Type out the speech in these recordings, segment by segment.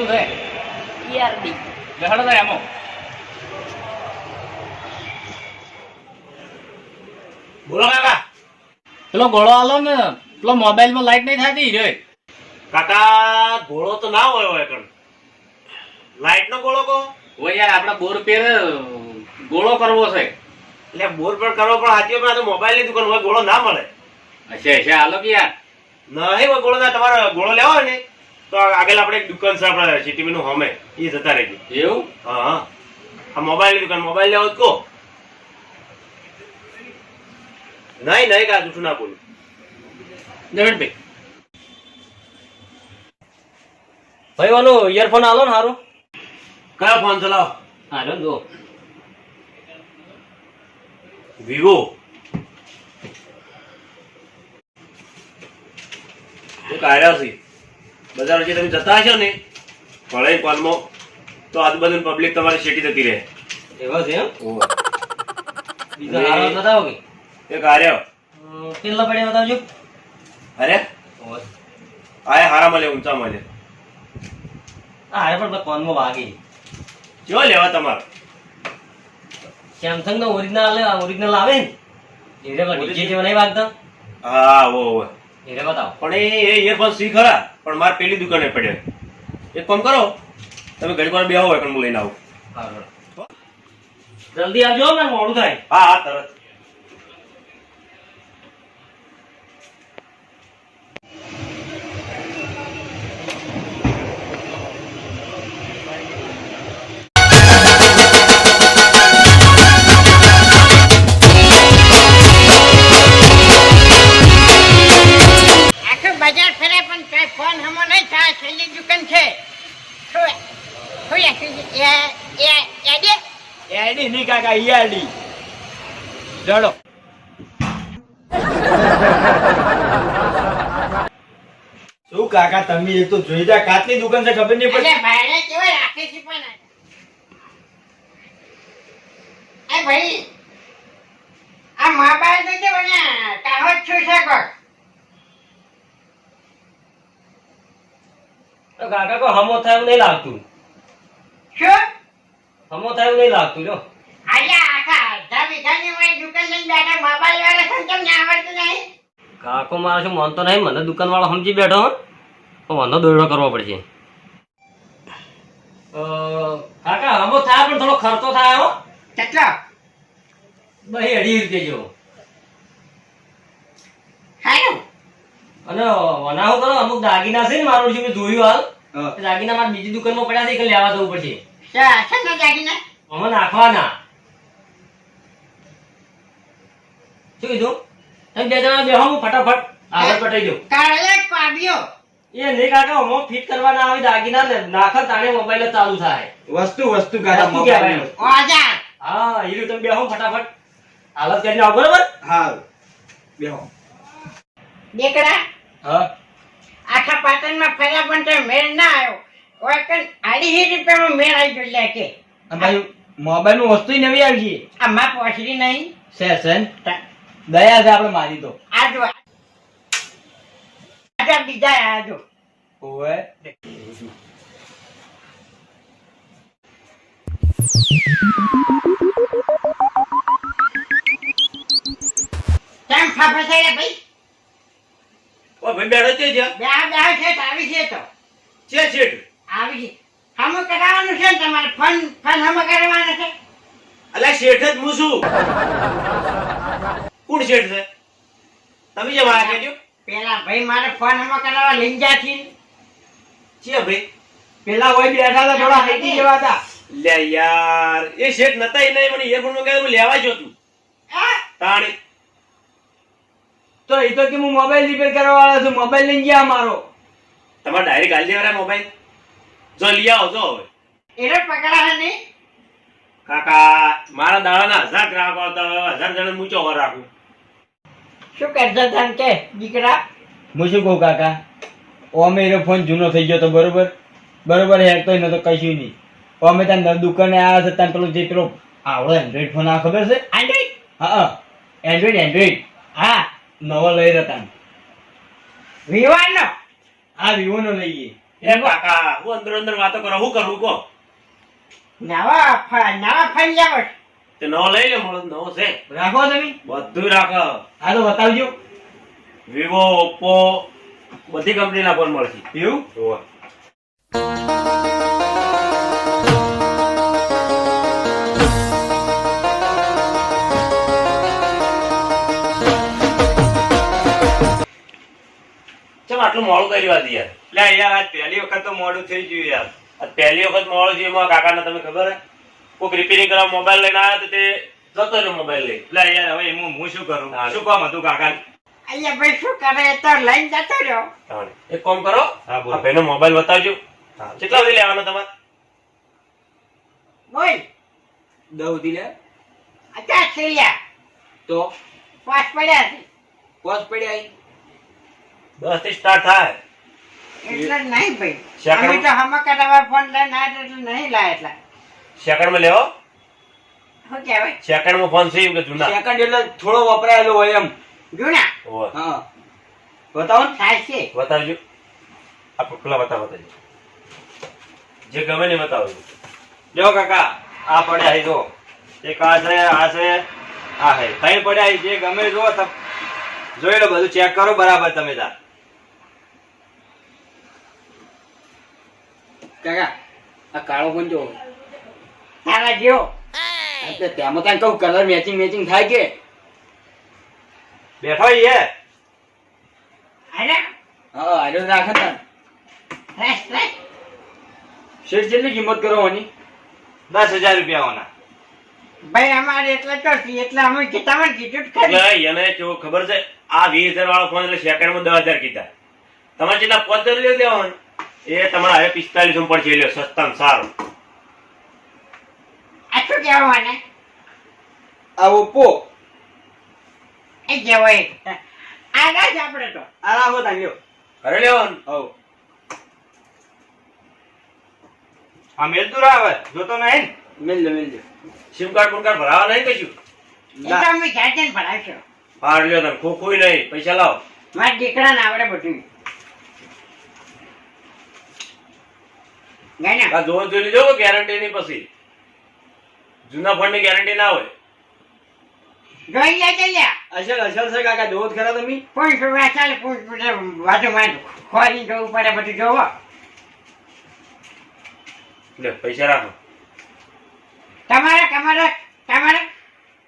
લખેલું છે ઈઆરડી એમાં બોલો કાકા. પેલો ગોળો આલો ને પેલો મોબાઈલમાં લાઈટ નહીં થતી જોઈ કાકા ઘોડો તો ના હોય હોય પણ. લાઈટ નો ગોળો કો હોય યાર આપણે બોર પેર ગોળો કરવો છે. એટલે બોર પર કરવો પણ હાચી હાથીઓ તો મોબાઈલની દુકાન હોય ગોળો ના મળે. અચ્છા અચ્છા હાલો કે યાર. નહીં હોય ગોળો ના તમારે ગોળો લેવો હોય ને? તો આગળ આપણે એક દુકાન છે આપણે સિટી નું હમે. એ જતા રહેજો. એવું? હા હા. આ મોબાઈલની દુકાન. મોબાઈલ લેવો કહો. નહીં નહીં કા જૂઠું ના બોલું. જમીનભાઈ ભાઈ ઓલો ઇયરફોન આલો ને હારો. કયો ફોન ચલાવો હાલો જો વિવો એક કાઢ્યા છે? બજાર વચ્ચે તમે જતા હશો ને ભલે કોલમાં તો આજુબાજુ પબ્લિક તમારી શેટી થતી રહે. એવા છે એમ? બીજા હારો બતાવો કે? એક હાર્યો. કેટલા પડ્યા બતાવજો. અરે? આયા હારા મળે ઊંચા મળે હા અરે પણ ફોનમાં વાગી. જો લેવા તમારે? સેમસંગ નો ઓરિજિનલ ઓરિજિનલ આવે ને? એને પણ નીચે જેવા નહીં વાગતા? હા ઓ ઓ એને બતાવો. પણ એ ઇયરફોન સી ખરા પણ મારે પેલી દુકાને પડ્યા. એક કામ કરો તમે ઘડી વાર બેહો હોય પણ હું લઈને આવું. હા, જલ્દી આવજો ને મોડું થાય. હા હા તરત. એડી નહીં કાકા ઈઆરડી જડો શું કાકા તમે એ તો જોઈ જા કાચની દુકાન છે ખબર નહીં પડે ભાઈને કેવાય રાખે છે પણ એ ભાઈ આ મોબાઈલ તો કે ને કાહો જ છું છે કોક તો કાકા કો હમો થાય એવું નહીં લાગતું. શું? હમો થાય નહીં લાગતું જો. આયા આખા અડધા વીઘાની મારી દુકાન લઈને બેઠા મોબાઈલ વાળા છે કેમ ના આવડતું નહીં? કાકો મારે શું માનતો નહીં? મને દુકાન વાળો સમજી બેઠો તો મને દોડો કરવો પડશે. કાકા હમો થાય પણ થોડો ખર્ચો થાય હો. કેટલા? બહી અઢી રૂપિયા જેવો. અને વનાહો કરો અમુક દાગીના છે ને મારું જે મેં જોયું હાલ દાગીના મારે બીજી દુકાનમાં પડ્યા છે કે લેવા જવું પડશે. આમાં નાખવાના. શું કીધું? તમે બે જણા બેહો હું ફટાફટ આગળ પટાઈ દઉં. કાલે પાડ્યો. એ નહીં કાકા આમાં ફિટ કરવાના આવે દાગીના ને નાખો તાણે મોબાઈલ ચાલુ થાય. વસ્તુ વસ્તુ કાકા મોબાઈલ. ઓજાર હા એ તમે બેહો ફટાફટ. હાલત કરીને આવો બરોબર? હા બેહો. દીકરા હા. આખા પાટણમાં ફર્યા પણ તે મેળ ના આવ્યો ઓય કન રૂપિયામાં મેળ આવી ગયો લે કે. અને ભાઈ મોબાઈલનું વસ્તુ નવી આવી ગઈ. આ માં પહોંચી નહીં. છે છે. ને? તા- દયા છે આપણે મારી તો. આ જો આ બીજા આ જો. ઓવે. કેમ ફાફે છે ભાઈ? ઓ ભાઈ બેઠો છે બે આ છે તો. આવી છે છે. આવી હમ કરાવવાનું છે ને તમારે? ફન ફોન હમ કરવાનો છે? અલ્યા શેઠ જ હું છું. કોણ શેઠ છે? તમે જે મારા કહેજો પેલા ભાઈ મારે ફોન હમ કરાવવા છે છે ભાઈ? પેલા હોય બેઠા હતા થોડા હાઈટી જેવા હતા. લે યાર એ શેઠ નતા એને મને ઇયરફોન મંગાવ્યો હું લેવા જો તું હા? તાણી. તો એ તો કે હું મોબાઈલ રિપેર કરવા વાળો છું મોબાઈલ લઈ ગયા મારો. તમારે ડાયરેક્ટ હાલ દેવાના મોબાઈલ જો લઈ આવો જો હવે. એનો પકડા હે નહીં કાકા મારા દાડાના હજાર ગ્રાહક આવતા હોય હજાર જણા મૂચો ઘર રાખું? શું કરજો તને કે દીકરા? હું શું કહું કાકા? ઓમે એનો ફોન જૂનો થઈ ગયો તો બરોબર? બરોબર હેક તો નતો કશું નહીં. અમે ત્યાં દુકાને આવ્યા છે ત્યાં પેલો જે પેલો આવડો એન્ડ્રોઈડ ફોન આ ખબર છે? એન્ડ્રોઈડ હા એન્ડ્રોઈડ એન્ડ્રોઈડ હા. નવો લઈ રહ્યા હતા વિવાનો આ વિવો નો લઈએ. એ કાકા હું અંદર અંદર વાતો કરો શું કરવું કહો. નવા ફ- નવા ફોન લાવો. તે નવો લઈ લે મળો નવો છે. રાખો તમે. બધું રાખો. હા તો બતાવજો. વિવો ઓપ્પો બધી કંપનીના ફોન મળશે. એવું? આટલું મોડું કર્યું આજ યાર લે યાર આજ પહેલી વખત તો મોડું થઈ ગયું યાર. પહેલી વખત મોડું થયું એમાં કાકાને તમે ખબર હે? કોઈક રિપેરિંગ કરવા મોબાઈલ લઈને આવ્યા તો તે જતો રહ્યો મોબાઈલ લઈ લે યાર હવે એમાં હું શું કરું. શું કામ હતું કાકા? અહીંયા ભાઈ શું કરે? એ તો લઈને જતો રહ્યો. એક કામ કરો. હા, બોલો. ભાઈનો મોબાઈલ બતાવજો. કેટલા સુધી લેવાનો તમારે? બોલ. દઉં સુધી લે. અચ્છા છે તો? પાંચ પડ્યા પાંચ પડ્યા દસથી સ્ટાર્ટ થાય. એટલે જ નહીં ભાઈ. અમે તો હમણાં કરાવવા ફોન લઈને ના એટલે નહીં લાય એટલા. સેકન્ડમાં લેવો? શું કહેવાય? સેકન્ડમાં ફોન છે એમ કે જૂના? સેકન્ડ એટલે થોડો વપરાયેલો હોય એમ. જૂના. હા. બતાવો થાય છે. બતાવજો. આ પકલા બતાવો બતાવજો જે ગમે ને બતાવજો. જો કાકા આ પડ્યા હે જો. એક આ છે આ છે આ હે કઈ પડ્યા છે જે ગમે જો તમ જોઈ લો બધું ચેક કરો બરાબર તમે તાર. કાકા આ કાળો કોણ જો તારા જેવો. એટલે તેમાં તને કહું કલર મેચિંગ મેચિંગ થાય કે? બેઠો એ આને હા આડો રાખે તને. Fresh fresh. શેઠ જેટલી કિંમત કરો આની? દસ હજાર રૂપિયા હોના ભાઈ અમારે એટલે તો એટલે અમે કીધું જ ખરી. એટલે એને જો ખબર છે આ વીસ હજાર વાળો ફોન એટલે સેકન્ડમાં દસ હજાર કીધા. તમારે જેટલા પાંચ હજાર દેવા દેવાનું એ તમારે હવે પિસ્તાલીસમાં પડશે લ્યો સસ્તામાં સારું. આ શું કહેવા મને આ ઓપ્પો. એ જેવો એ જ આપણે તો. આ રાખો તાન લ્યો. ઘરે લેવાનું? હવ. આ મેલતું રાવે જોતો નહીં મેલ લે મેલ લે સિમ કાર્ડ બુમ કાર્ડ ભરાવા નહીં કશું? એ તો અમે જાતે જ ભણાવશું હાર લ્યો તમે ખોખું નહીં. પૈસા લાવો. મારા દીકરાને આવડે બધું ગાયના આ જોવા જોઈ લેજો ગેરંટી નહીં પછી? જૂના ફોનની ગેરંટી ના હોય. જોઈ લે છે લ્યા. અસલ અસલ છે કાકા જોવો ખરા તમે? પૂછ પૂછ ચાલે પૂછ પૂછ વાંચો ખોરી જોવું પડે બધું જોવો. લે પૈસા રાખો. તમારે તમારે તમારે.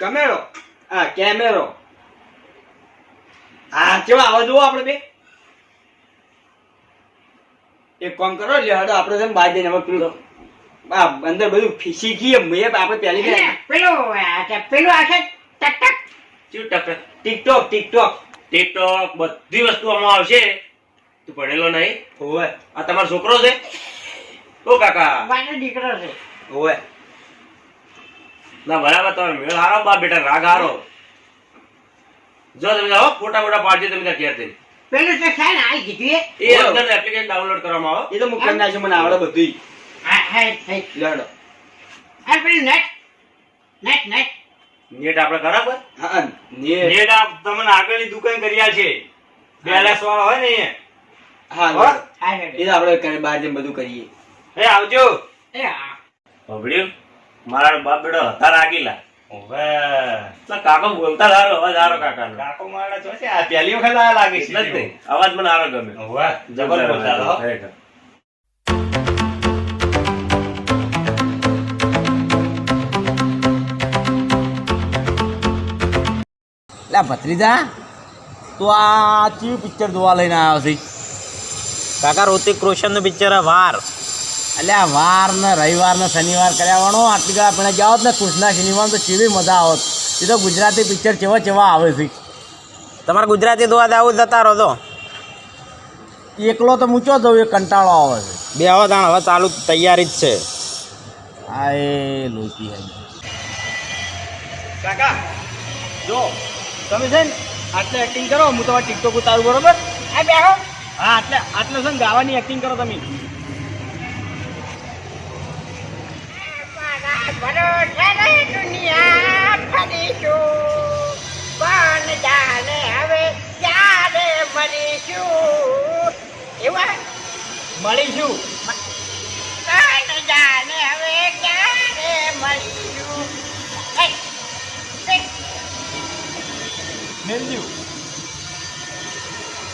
કમેરો આ કેમેરો આ કેવા આવા જુઓ આપણે બે? એક કામ કરો લે હડો આપણે છે ને બહાર જઈને હવે પેલું આ અંદર બધું ફીસી ગઈ મેં આપણે પહેલી પેલો પેલું પેલું આશે ટક ટક. ચીવ ટક ટિકટોક ટિકટોક. ટિકટોક બધી વસ્તુ આમાં આવશે. તું ભણેલો નહીં. હોવે. આ તમારો છોકરો છે? ઓ કાકા. મારો દીકરો છે. હોવે. ના બરાબર તમે મેળ હારો બા બેટા રાગ હારો. જો તમે જાઓ ફોટા ફોટા પાડજો તમે ત્યાં ઘેર જઈને. પેલું તો છે ને આ કીધી એ? અંદર એપ્લિકેશન ડાઉનલોડ કરવામાં આવે. એ તો મુકન છે મને આવડે બધું હા હા હા. આ પેલું નેટ નેટ નેટ નેટ આપણે બરાબર હા ને નેટ આપ તમને આગળની દુકાન કર્યા છે. બેલેન્સ વાળા હોય ને એ હા હા? એ તો આપણે કરે બહાર જઈને બધું કરીએ. એ આવજો. એ હા. મારા બાપ બેડો હતા રાગીલા એટલે કાકો બોલતા સારો અવાજ સારો કાકાનો. કાકો મારા તો છે આ પહેલી વખત આ લાગે છે નહીં અવાજ મને સારો ગમે. ઓવે જબર બોલતા ખરેખર. ભત્રીજા તું આ ચીયું પિક્ચર જોવા લઈને આવ્યો છે? કાકા ઋતિક રોશનનું પિક્ચર વાર. એટલે આ વાર ને રવિવાર ને શનિવાર કર્યા વાળો આટલી ગયા આપણે જાઓ ને કૃષ્ણા સિનેમા તો કેવી મજા આવત. એ તો ગુજરાતી પિક્ચર કેવા કેવા આવે છે. તમારે ગુજરાતી દોવા આવું જતા રહો તો. એકલો તો મૂચો જવું એ કંટાળો આવે છે. બે હવે તાણ હવે ચાલુ તૈયારી જ છે. આ એ લોચી હે. કાકા જો તમે છે ને આટલે એક્ટિંગ કરો હું તમારે ટિકટોક ઉતારું બરોબર? આ બેહો. હા આટલે આટલે છે ને ગાવાની એક્ટિંગ કરો તમે. મારા દુનિયા ફરીશું પણ જાણે હવે ક્યારે મળીશું. એવા મળીશું. જાને જાને હવે ક્યારે મળીશું હે.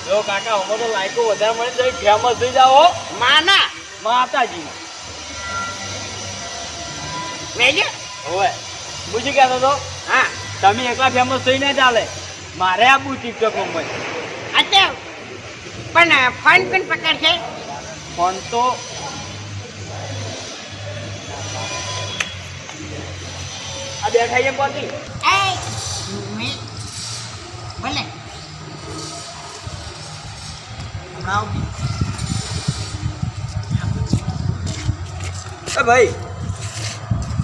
જો કાકા અમે તો લાયકો વધારે મળે તો ફેમસ થઈ જાઓ માના. માતાજી. મેજો હવે હું શું કહેતો હતો હા. તમે એકલા ફેમસ થઈ ના ચાલે મારે આપવું ટિકટોકમાં અચ્છા. પણ ફોન કોણ છે ફોન તો આ બેઠા છે પહોંચી ભલે ભાઈ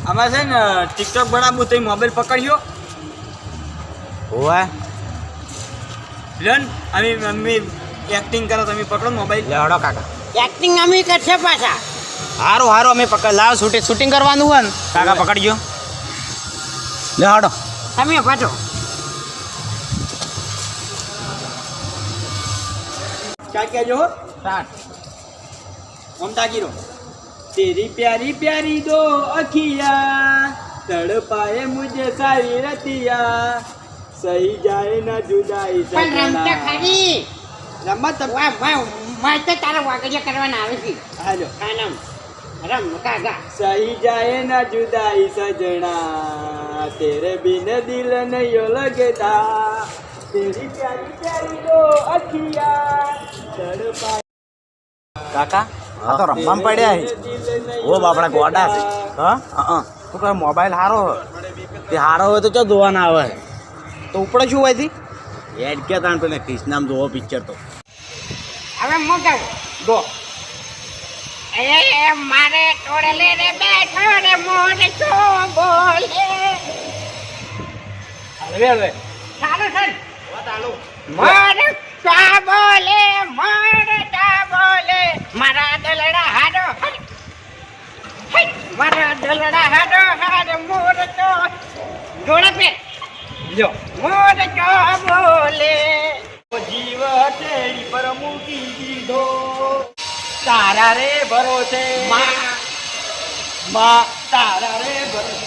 આમાં છે ને ટિકટોક બનાવવું તો મોબાઈલ પકડ્યો. ઓવા લન અમે મમ્મી એક્ટિંગ કરો તમે પકડો મોબાઈલ. લડો કાકા. એક્ટિંગ અમે કરશે પાછા. હારું હારું અમે પકડ લાવ શૂટિંગ શૂટિંગ કરવાનું હોય ને. કાકા પકડજો. લે હાડો. તમે પાછો. ક્યાં ક્યાં જો સ્ટાર્ટ મમતા ગીરો. તેરી પ્યારી પ્યારી દો અખિયા તડપાએ મુજે સારી રતિયા. સહી જાય ના જુદાઈ પણ રમતા ખરી. રમત વાહ વાહ મારે તારા વાગડિયા કરવાના આવી છે. હાલો. કાનમ રમ કાગા સહી જાય ના જુદાઈ સજણા. તેરે બિન દિલ નયો લગતા. તેરી પ્યારી પ્યારી દો અખિયા તડપાએ કાકા? આ તો રમવા પડ્યા ઓ બાપડા ગોડા. છે હા હા. તું કહે મોબાઈલ હારો તે સારો હોય તો ચો ધોવાના આવે? તો ઉપડે શું હોયથી? એડ કે તાણ પેલા ક્રિષ્નામ જોવો પિક્ચર તો. હવે મોકલ ગો એ મારે ટોળલે રે બેઠો રે બોલે? હવે સર મોર બોલે મોર ચા બોલે મારા દલડા હાડો. મારા દલડા હાડો હાડ મોર ચો જોડે પે જો. મોર ચો બોલે. જીવ તેરી પર મૂકી દીધો. તારા રે ભરોસે માં. માં તારા રે ભરોસે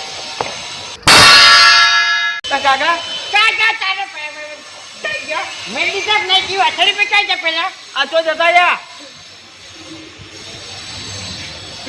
કાકા. કાકા તારે પે- પે- મેલી સાહેબ નહીં, જીવ અથડી પે કઈ જા પેલા આ તો જતા રહ્યા.